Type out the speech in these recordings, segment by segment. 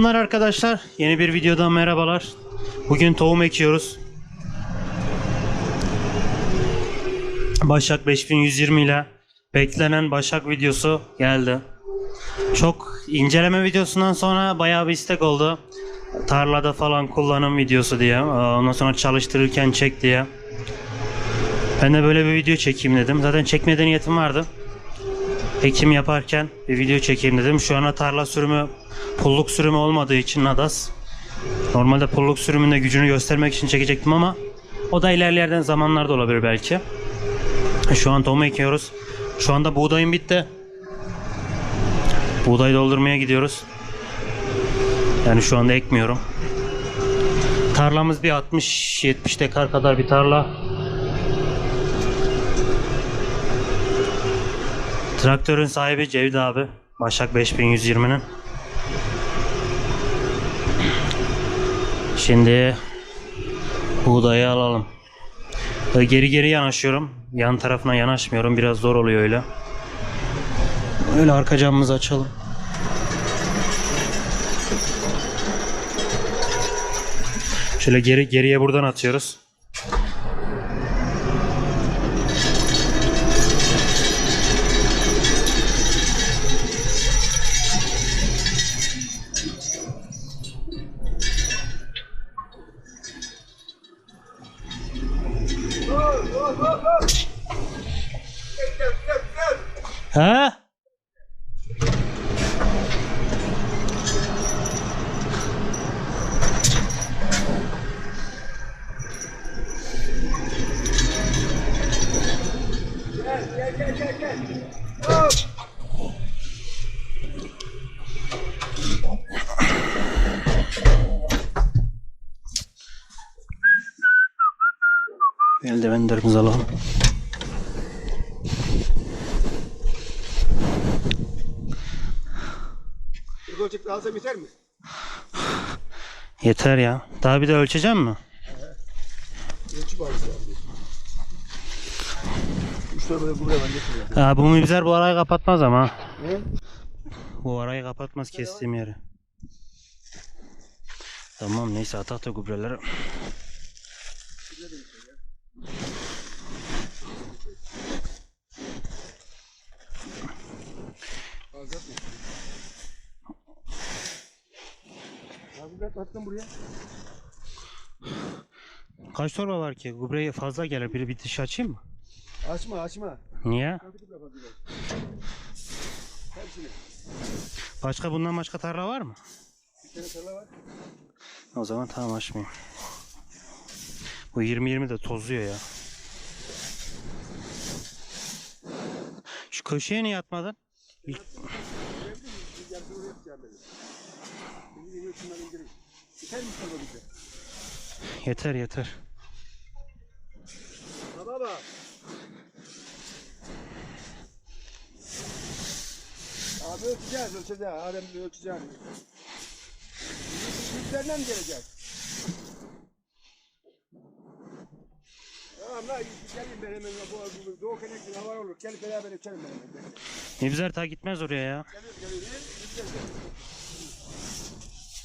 Selamlar arkadaşlar. Yeni bir videodan merhabalar. Bugün tohum ekiyoruz. Başak 5120 ile beklenen Başak videosu geldi. Çok inceleme videosundan sonra bayağı bir istek oldu. Tarlada falan kullanım videosu diye. Ondan sonra çalıştırırken çek diye. Ben de böyle bir video çekeyim dedim. Zaten çekmeden niyetim vardı. Ekim yaparken bir video çekeyim dedim. Şu ana tarla sürümü pulluk sürümü olmadığı için Nadas. Normalde pulluk sürümünde gücünü göstermek için çekecektim ama o da ilerleyen zamanlarda olabilir belki. Şu an tohum ekiyoruz. Şu anda buğdayım bitti. Buğday doldurmaya gidiyoruz. Yani şu anda ekmiyorum. Tarlamız bir 60-70 dekar kadar bir tarla. Traktörün sahibi Cevdet abi. Başak 5120'nin. Şimdi buğdayı alalım. Geri geri yanaşıyorum. Yan tarafına yanaşmıyorum. Biraz zor oluyor öyle. Öyle arka camımızı açalım. Şöyle geri geriye buradan atıyoruz. Eldivenlerimizi alalım. Bir ölçek daha alsam yeter mi? Yeter ya. Daha bir de ölçeceğim mi? Ölçü var abi. Üç tane böyle buraya ben getiriyorum. Ha, bu mibzer bu arayı kapatmaz ama. Ne? Bu arayı kapatmaz kestiğim yeri. Tamam neyse atak da gübreleri. Mı? Ben attım buraya. Kaç torba var ki? Gübre fazla gelir. Biri bir diş açayım mı? Açma açma. Niye? Hepsini. Başka bundan başka tarla var mı? Bir tane tarla var. O zaman tamam açmayayım. Bu 20-20 de tozluyor ya. Şu köşeye niye atmadın? İndirin. Yeter mi tarla bize? Yeter yeter. Tamam bak. Abi ölçeceğiz ölçeceğiz. Adem ölçeceğiz. Yüzlerden mi la gelin bu, Doğu hava olur. Gel beraber ta gitmez oraya ya.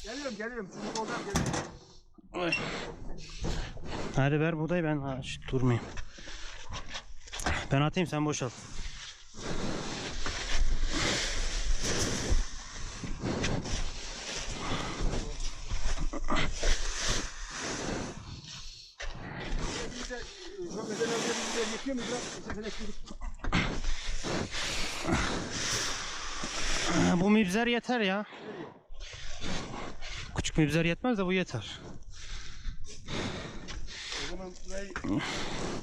Geliyorum geliyorum. Geliyorum. Çünkü oradan geliyorum. Hadi ver buğdayı ben ha, durmayayım. Ben atayım sen boşalt. Bir de, e, Çok mesela bir de yıkıyor muyuz lan? Mesela sen ekledik. Bu mibzer yeter ya. Küçük mibzer yetmez de bu yeter.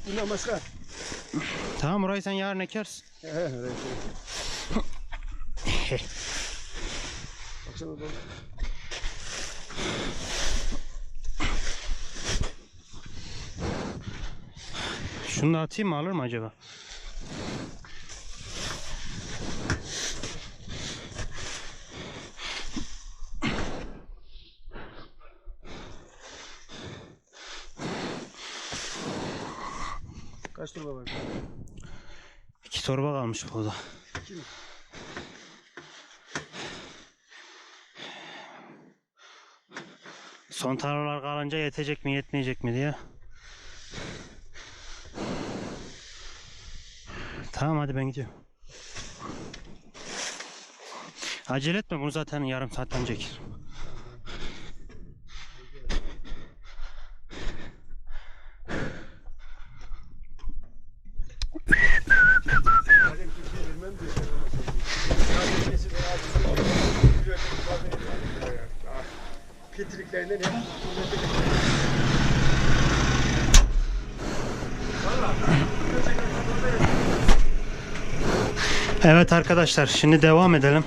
Bundan başka. Tamam orayı sen yarın ekersin. Baksana da. Şunu da atayım mı alır mı acaba? Kaç torba var? İki torba kalmış burada. İki mi? Son tarlalar kalınca yetecek mi yetmeyecek mi diye. Tamam hadi ben gidiyorum. Acele etme bunu zaten yarım saatten çekir. Madem Türkiye bilmem diye sen ona söylüyorsun. Sadece kesin ağacı biliyor ki ifade ediyor yani. Daha Petriklerinden hep Evet arkadaşlar şimdi devam edelim.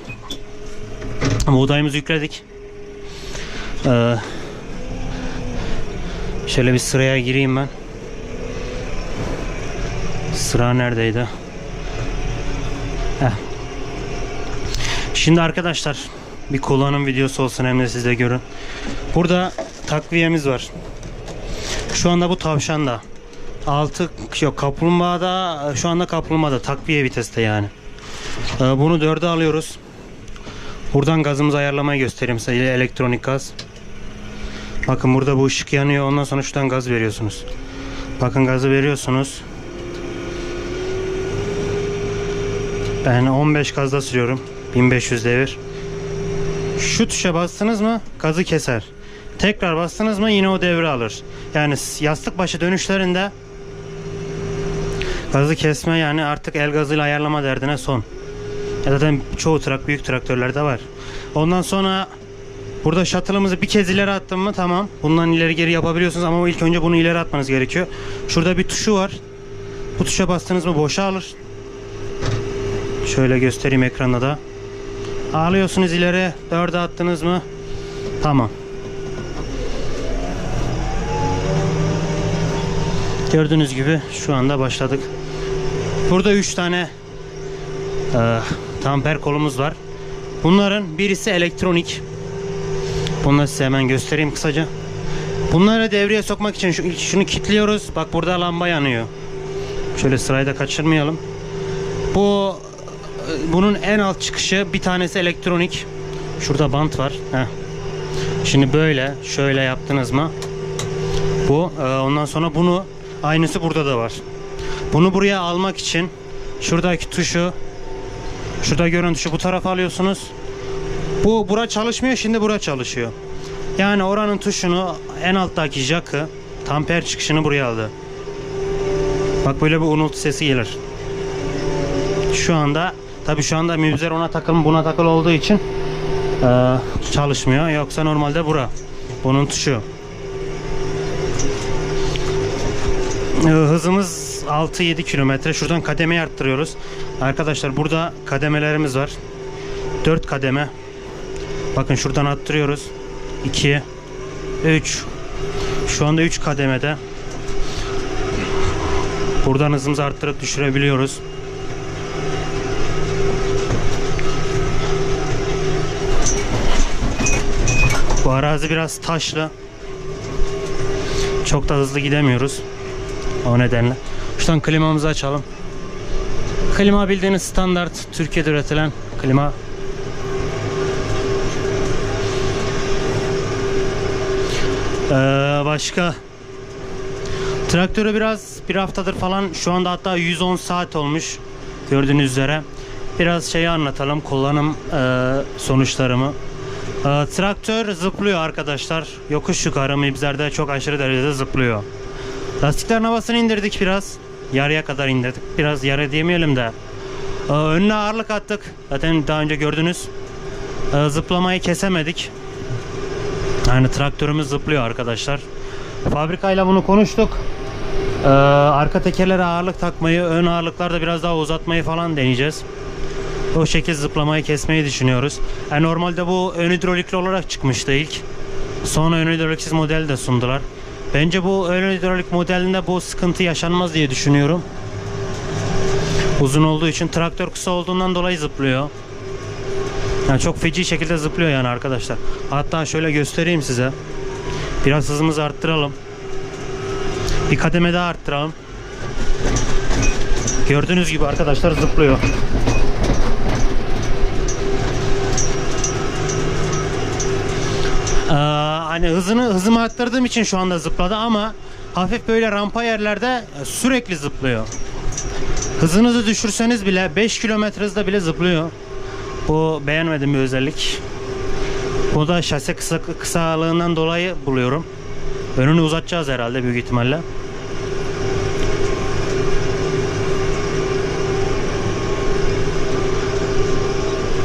Buğdayımızı yükledik. Ee, şöyle bir sıraya gireyim ben. Sıra neredeydi? Heh. Şimdi arkadaşlar bir kullanım videosu olsun hem de siz de görün. Burada takviyemiz var. Şu anda bu tavşanda. Altı yok kaplumbağada şu anda kaplumbağada takviye viteste yani. Ee, Bunu dörde alıyoruz. Buradan gazımızı ayarlamayı göstereyim size elektronik gaz. Bakın burada bu ışık yanıyor. Ondan sonra şuradan gaz veriyorsunuz. Bakın gazı veriyorsunuz. Ben 15 gazda sürüyorum. 1500 devir. Şu tuşa bastınız mı gazı keser. Tekrar bastınız mı yine o devri alır. Yani yastık başı dönüşlerinde gazı kesme yani artık el gazıyla ayarlama derdine son. Ya Zaten çoğu trak büyük traktörlerde var. Ondan sonra burada shuttle'ımızı bir kez ileri attım mı tamam. Bundan ileri geri yapabiliyorsunuz ama ilk önce bunu ileri atmanız gerekiyor. Şurada bir tuşu var. Bu tuşa bastınız mı boşa alır. Şöyle göstereyim ekranda da. Alıyorsunuz ileri. Dörde attınız mı? Tamam. Gördüğünüz gibi şu anda başladık. Burada 3 tane e, tamper kolumuz var. Bunların birisi elektronik. Bunu size hemen göstereyim kısaca. Bunları devreye sokmak için şu, şunu kilitliyoruz. Bak burada lamba yanıyor. Şöyle sırayı da kaçırmayalım. Bu e, bunun en alt çıkışı bir tanesi elektronik. Şurada bant var. Heh. Şimdi böyle şöyle yaptınız mı? Bu e, ondan sonra bunu aynısı burada da var. Bunu buraya almak için şuradaki tuşu şurada görünen tuşu bu tarafa alıyorsunuz. Bu bura çalışmıyor şimdi bura çalışıyor. Yani oranın tuşunu en alttaki jack'ı tamper çıkışını buraya aldı. Bak böyle bir unultu sesi gelir. Şu anda tabi şu anda mübzer ona takılı buna takılı olduğu için eee, çalışmıyor. Yoksa normalde bura. Bunun tuşu. Ee, Hızımız 6-7 kilometre. Şuradan kademeyi arttırıyoruz. Arkadaşlar burada kademelerimiz var. 4 kademe. Bakın şuradan arttırıyoruz. 2 3 Şu anda 3 kademede. Buradan hızımızı arttırıp düşürebiliyoruz. Bu arazi biraz taşlı. Çok da hızlı gidemiyoruz. O nedenle. Şuradan klimamızı açalım. Klima bildiğiniz standart Türkiye'de üretilen klima. Ee, başka traktörü biraz bir haftadır falan şu anda hatta 110 saat olmuş gördüğünüz üzere. Biraz şeyi anlatalım kullanım e, sonuçlarımı. E, traktör zıplıyor arkadaşlar. Yokuş yukarı mibzerde çok aşırı derecede zıplıyor. Lastiklerin havasını indirdik biraz. Yarıya kadar indirdik. Biraz yarı diyemeyelim de. Ee, önüne ağırlık attık. Zaten daha önce gördünüz. Ee, zıplamayı kesemedik. Yani traktörümüz zıplıyor arkadaşlar. Fabrikayla bunu konuştuk. Ee, arka tekerlere ağırlık takmayı, ön ağırlıklarda biraz daha uzatmayı falan deneyeceğiz. O şekilde zıplamayı kesmeyi düşünüyoruz. Yani normalde bu ön hidrolikli olarak çıkmıştı ilk. Sonra ön hidroliksiz model de sundular. Bence bu ön hidrolik modelinde bu sıkıntı yaşanmaz diye düşünüyorum. Uzun olduğu için traktör kısa olduğundan dolayı zıplıyor. Yani çok feci şekilde zıplıyor yani arkadaşlar. Hatta şöyle göstereyim size. Biraz hızımızı arttıralım. Bir kademe daha arttıralım. Gördüğünüz gibi arkadaşlar zıplıyor. Ee, hani hızını hızımı arttırdığım için şu anda zıpladı ama hafif böyle rampa yerlerde e, sürekli zıplıyor. Hızınızı düşürseniz bile 5 kilometre hızda bile zıplıyor. Bu beğenmediğim bir özellik. Bu da şase kısa, kısalığından dolayı buluyorum. Önünü uzatacağız herhalde büyük ihtimalle.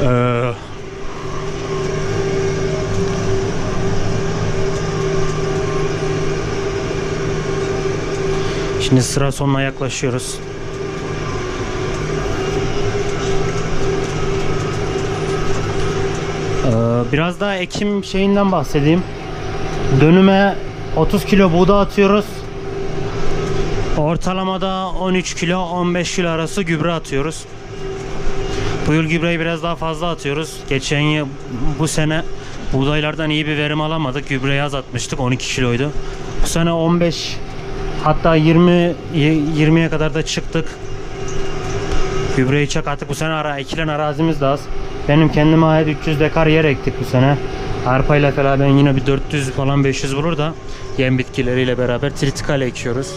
Ee, Şimdi sıra sonuna yaklaşıyoruz. Ee, biraz daha ekim şeyinden bahsedeyim. Dönüme 30 kilo buğday atıyoruz. Ortalamada 13 kilo 15 kilo arası gübre atıyoruz. Bu yıl gübreyi biraz daha fazla atıyoruz. Geçen yıl bu sene buğdaylardan iyi bir verim alamadık. Gübreyi az atmıştık 12 kiloydu. Bu sene 15 hatta 20 20'ye kadar da çıktık. Gübreyi çok attık. Bu sene ara ekilen arazimiz de az. Benim kendime ait 300 dekar yer ektik bu sene. Arpayla falan ben yine bir 400 falan 500 bulur da yem bitkileriyle beraber tritikale ekiyoruz.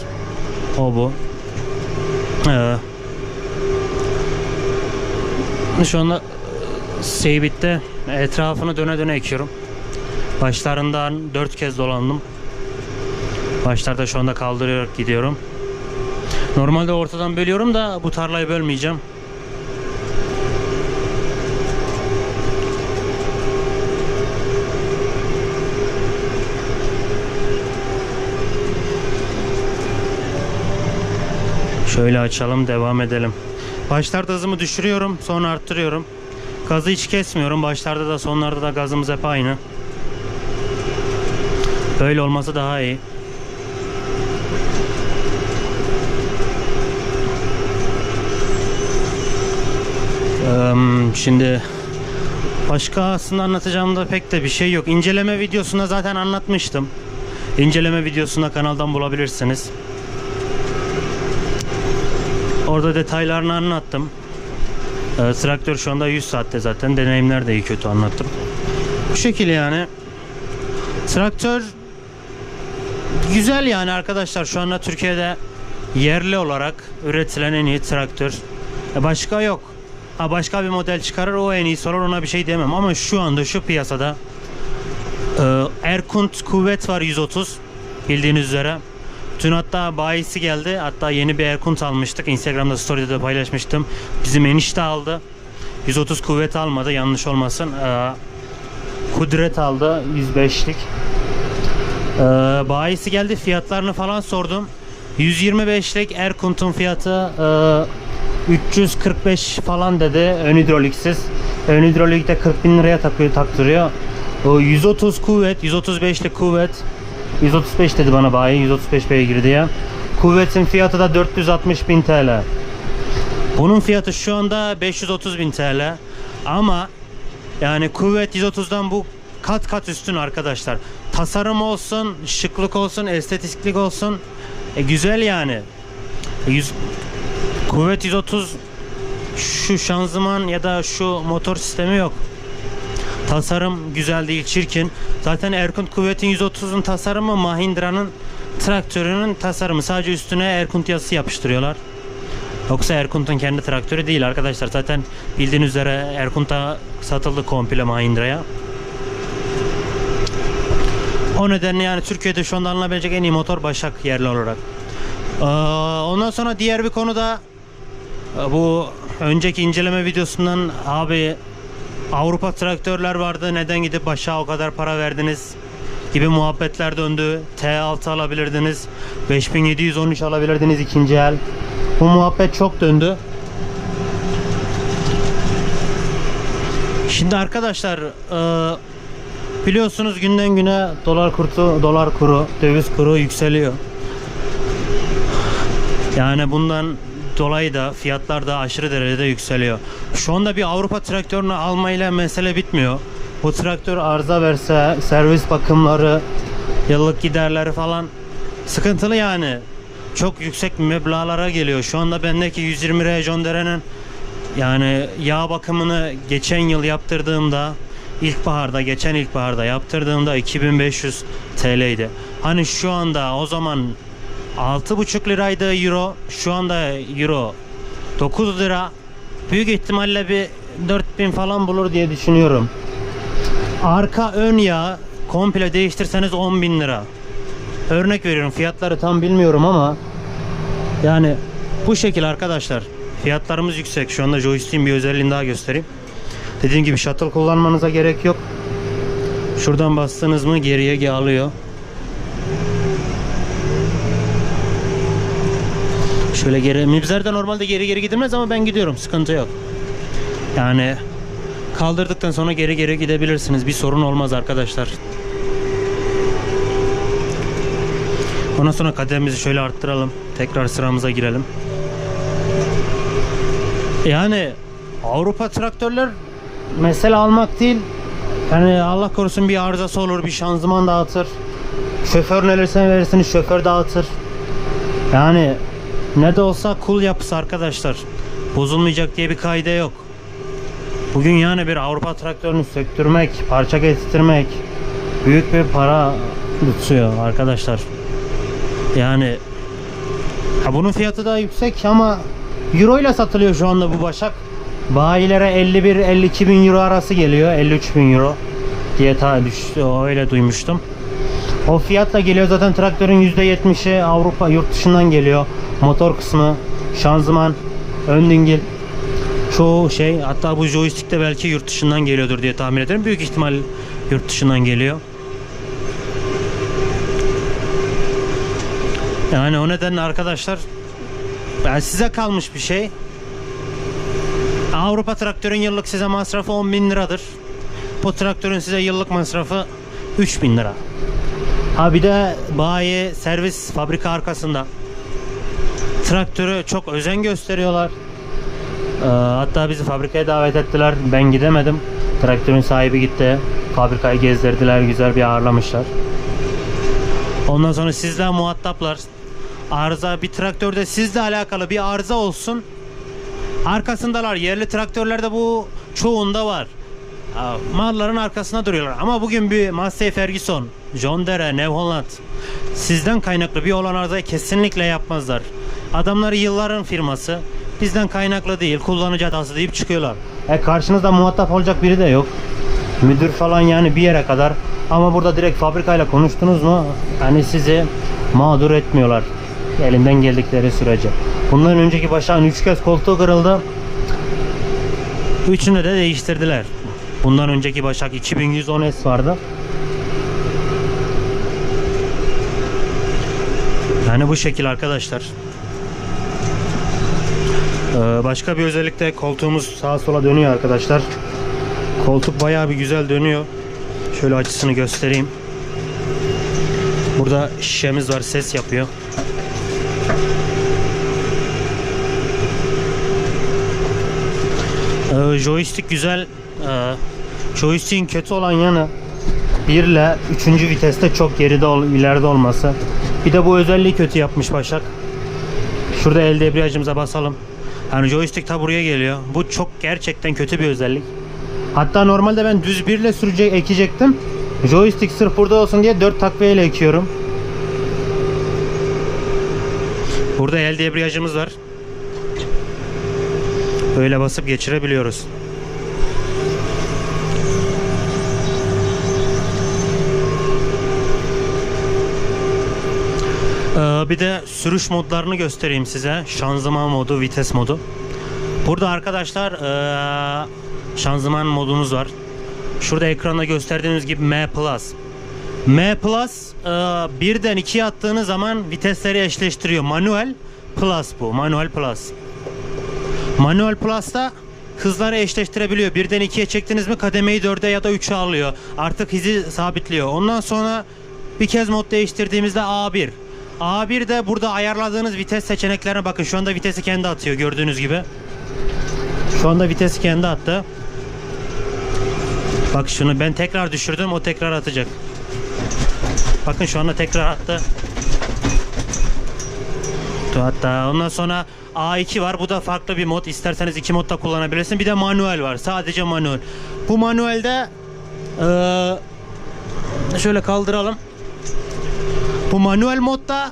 O bu. Ee, şu anda Seybit'te etrafını döne döne ekiyorum. Başlarından 4 kez dolandım. Başlarda şu anda kaldırıyarak gidiyorum. Normalde ortadan bölüyorum da bu tarlayı bölmeyeceğim. Şöyle açalım devam edelim. Başlarda hızımı düşürüyorum sonra arttırıyorum. Gazı hiç kesmiyorum. Başlarda da sonlarda da gazımız hep aynı. Böyle olması daha iyi. Şimdi başka aslında anlatacağım da pek de bir şey yok. İnceleme videosunda zaten anlatmıştım. İnceleme videosunda kanaldan bulabilirsiniz. Orada detaylarını anlattım. Traktör şu anda 100 saatte zaten. Deneyimler de iyi kötü anlattım. Bu şekilde yani. Traktör güzel yani arkadaşlar. Şu anda Türkiye'de yerli olarak üretilen en iyi traktör. E, Başka yok. Ha başka bir model çıkarır o en iyisi olur ona bir şey demem ama şu anda şu piyasada e, Erkunt Kuvvet var 130 bildiğiniz üzere. Dün hatta bayisi geldi. Hatta yeni bir Erkunt almıştık. Instagram'da story'de de paylaşmıştım. Bizim enişte aldı. 130 kuvvet almadı yanlış olmasın. Ee, kudret aldı 105'lik. Ee, bayisi geldi fiyatlarını falan sordum. 125'lik Erkunt'un fiyatı e, 345 falan dedi ön hidroliksiz. Ön hidrolik de 40 bin liraya takıyor, taktırıyor. O 130 kuvvet, 135'lik kuvvet 135 dedi bana bayi 135 beygir diye. Kuvvetin fiyatı da 460 bin TL. Bunun fiyatı şu anda 530 bin TL. Ama yani kuvvet 130'dan bu kat kat üstün arkadaşlar. Tasarım olsun, şıklık olsun, estetiklik olsun. E, güzel yani. E, kuvvet 130 şu şanzıman ya da şu motor sistemi yok. Tasarım güzel değil, çirkin. Zaten Erkunt Kuvvet'in 130'un tasarımı Mahindra'nın traktörünün tasarımı. Sadece üstüne Erkunt yazısı yapıştırıyorlar. Yoksa Erkunt'un kendi traktörü değil arkadaşlar. Zaten bildiğiniz üzere Erkunt'a satıldı komple Mahindra'ya. O nedenle yani Türkiye'de şu anda alınabilecek en iyi motor Başak yerli olarak. Ee, ondan sonra diğer bir konu da bu önceki inceleme videosundan abi Avrupa traktörler vardı neden gidip Başak'a o kadar para verdiniz gibi muhabbetler döndü. T6 alabilirdiniz. 5713 alabilirdiniz ikinci el. Bu muhabbet çok döndü. Şimdi arkadaşlar e, biliyorsunuz günden güne dolar kurtu, dolar kuru, döviz kuru yükseliyor. Yani bundan dolayı da fiyatlar da aşırı derecede yükseliyor. Şu anda bir Avrupa traktörünü almayla mesele bitmiyor. Bu traktör arıza verse, servis bakımları, yıllık giderleri falan sıkıntılı yani. Çok yüksek meblağlara geliyor. Şu anda bendeki 120 R John Deere'nin yani yağ bakımını geçen yıl yaptırdığımda ilkbaharda, geçen ilkbaharda yaptırdığımda 2500 TL'ydi. Hani şu anda o zaman 6,5 liraydı euro. Şu anda euro 9 lira. Büyük ihtimalle bir 4000 falan bulur diye düşünüyorum. Arka ön yağ komple değiştirseniz 10 bin lira. Örnek veriyorum fiyatları tam bilmiyorum ama yani bu şekil arkadaşlar. Fiyatlarımız yüksek. Şu anda joystick'in bir özelliğini daha göstereyim. Dediğim gibi shuttle kullanmanıza gerek yok. Şuradan bastınız mı geriye alıyor. Şöyle geri Mibzer'de normalde geri geri gidilmez ama ben gidiyorum. Sıkıntı yok. Yani kaldırdıktan sonra geri geri gidebilirsiniz. Bir sorun olmaz arkadaşlar. Ondan sonra kademimizi şöyle arttıralım. Tekrar sıramıza girelim. Yani Avrupa traktörler mesele almak değil. Yani Allah korusun bir arızası olur, bir şanzıman dağıtır. Şoför nelersen verirsiniz, şoför dağıtır. Yani ne de olsa kul yapısı arkadaşlar. Bozulmayacak diye bir kaide yok. Bugün yani bir Avrupa traktörünü söktürmek, parça getirtmek büyük bir para tutuyor arkadaşlar. Yani ha bunun fiyatı da yüksek ama euro ile satılıyor şu anda bu başak. Bayilere 51-52 bin euro arası geliyor. 53 bin euro diye ta düştü. Öyle duymuştum. O fiyatla geliyor zaten traktörün %70'i Avrupa yurt dışından geliyor. Motor kısmı, şanzıman, ön dingil çoğu şey hatta bu joystick de belki yurt dışından geliyordur diye tahmin ederim. Büyük ihtimal yurt dışından geliyor. Yani o nedenle arkadaşlar yani size kalmış bir şey. Avrupa traktörün yıllık size masrafı 10 bin liradır. Bu traktörün size yıllık masrafı 3 bin lira. Ha bir de bayi servis fabrika arkasında. Traktörü çok özen gösteriyorlar. Ee, hatta bizi fabrikaya davet ettiler. Ben gidemedim. Traktörün sahibi gitti. Fabrikayı gezdirdiler. Güzel bir ağırlamışlar. Ondan sonra sizle muhataplar. Arıza bir traktörde sizle alakalı bir arıza olsun. Arkasındalar. Yerli traktörlerde bu çoğunda var. Malların arkasına duruyorlar. Ama bugün bir Massey Ferguson, John Deere, New Holland sizden kaynaklı bir olan arızayı kesinlikle yapmazlar. Adamları yılların firması. Bizden kaynaklı değil, kullanıcı hatası deyip çıkıyorlar. E karşınızda muhatap olacak biri de yok. Müdür falan yani bir yere kadar. Ama burada direkt fabrikayla konuştunuz mu? Hani sizi mağdur etmiyorlar. Elinden geldikleri sürece. Bundan önceki başağın 3 kez koltuğu kırıldı. Üçünü de değiştirdiler. Bundan önceki başak 2110S vardı. Yani bu şekil arkadaşlar. Ee, başka bir özellik de koltuğumuz sağa sola dönüyor arkadaşlar. Koltuk bayağı bir güzel dönüyor. Şöyle açısını göstereyim. Burada şişemiz var ses yapıyor. Ee, joystick güzel. Ee, joystick'in kötü olan yanı 1 ile 3. viteste çok geride ileride olması. Bir de bu özelliği kötü yapmış Başak. Şurada el debriyajımıza basalım. Yani joystick ta buraya geliyor. Bu çok gerçekten kötü bir özellik. Hatta normalde ben düz 1 ile sürecek ekecektim. Joystick sırf burada olsun diye 4 takviye ile ekiyorum. Burada el debriyajımız var. Böyle basıp geçirebiliyoruz. Ee, bir de sürüş modlarını göstereyim size. Şanzıman modu, vites modu. Burada arkadaşlar ee, şanzıman modumuz var. Şurada ekranda gösterdiğiniz gibi M+. M Plus ee, birden ikiye attığınız zaman vitesleri eşleştiriyor. Manuel Plus bu. Manuel Plus. Manuel Plus'ta hızları eşleştirebiliyor. Birden ikiye çektiniz mi kademeyi dörde ya da üçe alıyor. Artık hızı sabitliyor. Ondan sonra bir kez mod değiştirdiğimizde A1. A1 de burada ayarladığınız vites seçeneklerine bakın. Şu anda vitesi kendi atıyor gördüğünüz gibi. Şu anda vitesi kendi attı. Bak şunu ben tekrar düşürdüm o tekrar atacak. Bakın şu anda tekrar attı. Hatta ondan sonra A2 var. Bu da farklı bir mod. İsterseniz iki modda kullanabilirsin. Bir de manuel var. Sadece manuel. Bu manuelde Ee, şöyle kaldıralım. Bu manuel modda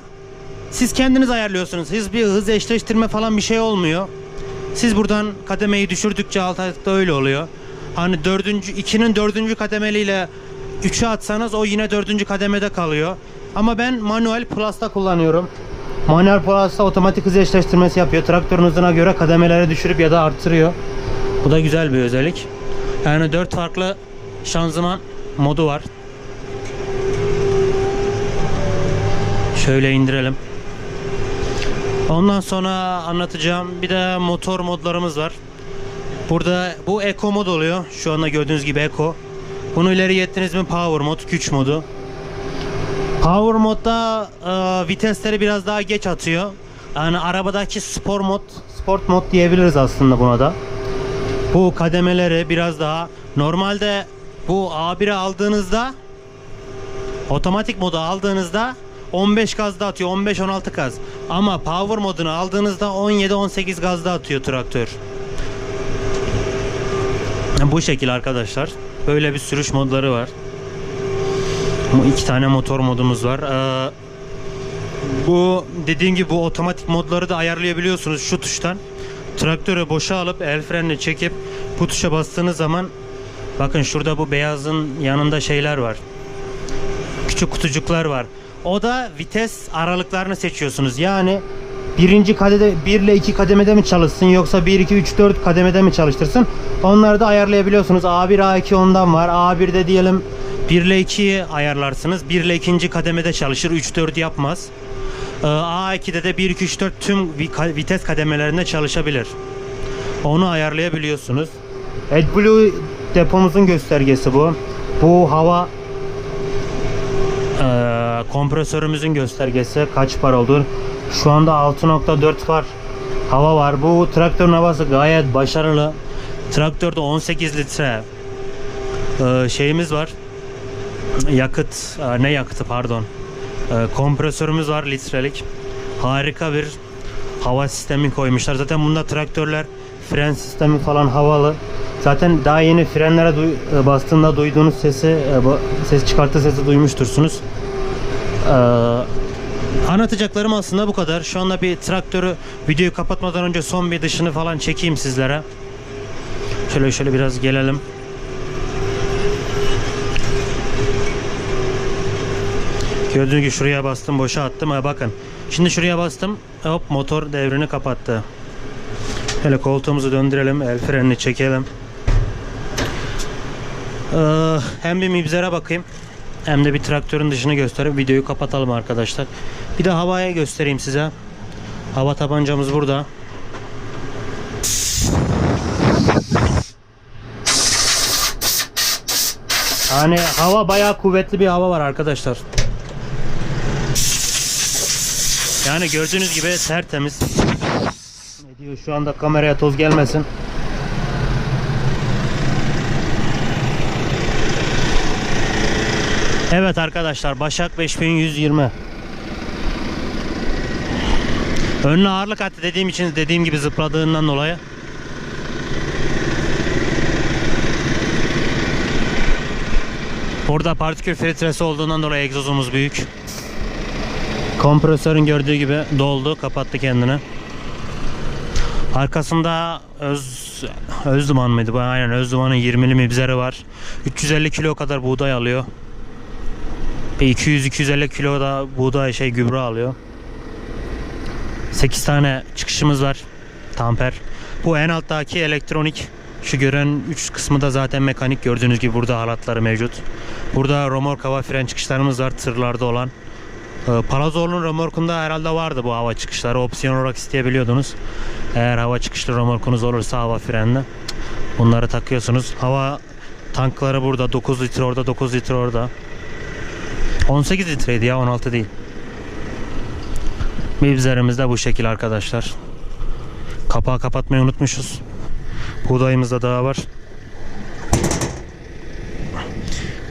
siz kendiniz ayarlıyorsunuz. Hız bir hız eşleştirme falan bir şey olmuyor. Siz buradan kademeyi düşürdükçe alt ayakta öyle oluyor. Hani dördüncü, ikinin dördüncü kademeliyle 3'e atsanız o yine dördüncü kademede kalıyor. Ama ben manuel plus'ta kullanıyorum. Manuel plus'ta otomatik hız eşleştirmesi yapıyor. Traktörün hızına göre kademeleri düşürüp ya da arttırıyor. Bu da güzel bir özellik. Yani dört farklı şanzıman modu var. Şöyle indirelim. Ondan sonra anlatacağım bir de motor modlarımız var. Burada bu Eco mod oluyor. Şu anda gördüğünüz gibi Eco. Bunu ileri yettiniz mi Power mod, güç modu. Power modda e, vitesleri biraz daha geç atıyor. Yani arabadaki spor mod, sport mod diyebiliriz aslında buna da. Bu kademeleri biraz daha normalde bu A1'i aldığınızda otomatik modu aldığınızda 15 gazda atıyor 15-16 gaz. Ama power modunu aldığınızda 17-18 gazda atıyor traktör. Bu şekil arkadaşlar. Böyle bir sürüş modları var. İki tane motor modumuz var. Ee, bu dediğim gibi bu otomatik modları da ayarlayabiliyorsunuz şu tuştan. Traktörü boşa alıp el frenini çekip bu tuşa bastığınız zaman bakın şurada bu beyazın yanında şeyler var. Küçük kutucuklar var. O da vites aralıklarını seçiyorsunuz. Yani birinci kadede 1 ile 2 kademede mi çalışsın yoksa 1 2 3 4 kademede mi çalıştırsın? Onları da ayarlayabiliyorsunuz. A1 A2 ondan var. A1'de diyelim 1 ile 2'yi ayarlarsınız. 1 ile 2. kademede çalışır. 3 4 yapmaz. Ee, A2'de de 1 2 3 4 tüm vi- vites kademelerinde çalışabilir. Onu ayarlayabiliyorsunuz. AdBlue depomuzun göstergesi bu. Bu hava ee, kompresörümüzün göstergesi kaç par olduğu. Şu anda 6.4 par hava var. Bu traktörün havası gayet başarılı. Traktörde 18 litre ee, şeyimiz var. Yakıt, e, ne yakıtı pardon. Ee, kompresörümüz var litrelik. Harika bir hava sistemi koymuşlar. Zaten bunda traktörler fren sistemi falan havalı. Zaten daha yeni frenlere duy- e, bastığında duyduğunuz sesi, e, ses çıkartı sesi duymuştursunuz. Ee, anlatacaklarım aslında bu kadar. Şu anda bir traktörü videoyu kapatmadan önce son bir dışını falan çekeyim sizlere. Şöyle şöyle biraz gelelim. Gördüğünüz gibi şuraya bastım boşa attım. Ha, bakın. Şimdi şuraya bastım. Hop motor devrini kapattı. Şöyle koltuğumuzu döndürelim. El frenini çekelim. Ee, hem bir mibzere bakayım. Hem de bir traktörün dışını gösterip videoyu kapatalım arkadaşlar. Bir de havaya göstereyim size. Hava tabancamız burada. Yani hava bayağı kuvvetli bir hava var arkadaşlar. Yani gördüğünüz gibi tertemiz. Ne diyor şu anda kameraya toz gelmesin. Evet arkadaşlar Başak 5120. Önüne ağırlık attı dediğim için dediğim gibi zıpladığından dolayı. Burada partikül filtresi olduğundan dolayı egzozumuz büyük. Kompresörün gördüğü gibi doldu, kapattı kendini. Arkasında öz öz duman mıydı? Aynen öz dumanın 20'li mibzeri var. 350 kilo kadar buğday alıyor. 200-250 kilo da buğday şey gübre alıyor. 8 tane çıkışımız var. Tamper. Bu en alttaki elektronik. Şu gören 3 kısmı da zaten mekanik. Gördüğünüz gibi burada halatları mevcut. Burada romork hava fren çıkışlarımız var tırlarda olan. Ee, Palazorlu'nun romorkunda herhalde vardı bu hava çıkışları. Opsiyon olarak isteyebiliyordunuz. Eğer hava çıkışlı romorkunuz olursa hava frenli. Bunları takıyorsunuz. Hava tankları burada. 9 litre orada 9 litre orada. 18 litreydi ya 16 değil. Mibzerimiz de bu şekil arkadaşlar. Kapağı kapatmayı unutmuşuz. Buğdayımız da daha var.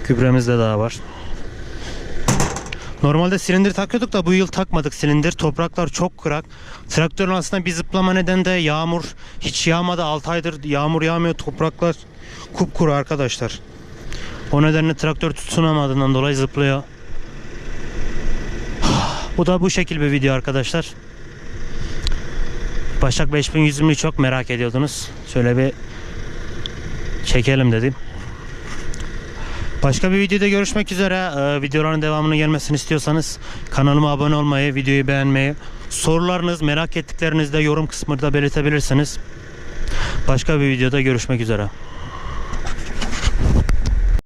Gübremiz de daha var. Normalde silindir takıyorduk da bu yıl takmadık silindir. Topraklar çok kurak. Traktörün aslında bir zıplama nedeni de yağmur hiç yağmadı. 6 aydır yağmur yağmıyor. Topraklar kupkuru arkadaşlar. O nedenle traktör tutunamadığından dolayı zıplıyor. Bu da bu şekil bir video arkadaşlar. Başak 5120'yi çok merak ediyordunuz. Şöyle bir çekelim dedim. Başka bir videoda görüşmek üzere. Ee, videoların devamını gelmesini istiyorsanız kanalıma abone olmayı, videoyu beğenmeyi, sorularınız, merak ettiklerinizi de yorum kısmında belirtebilirsiniz. Başka bir videoda görüşmek üzere.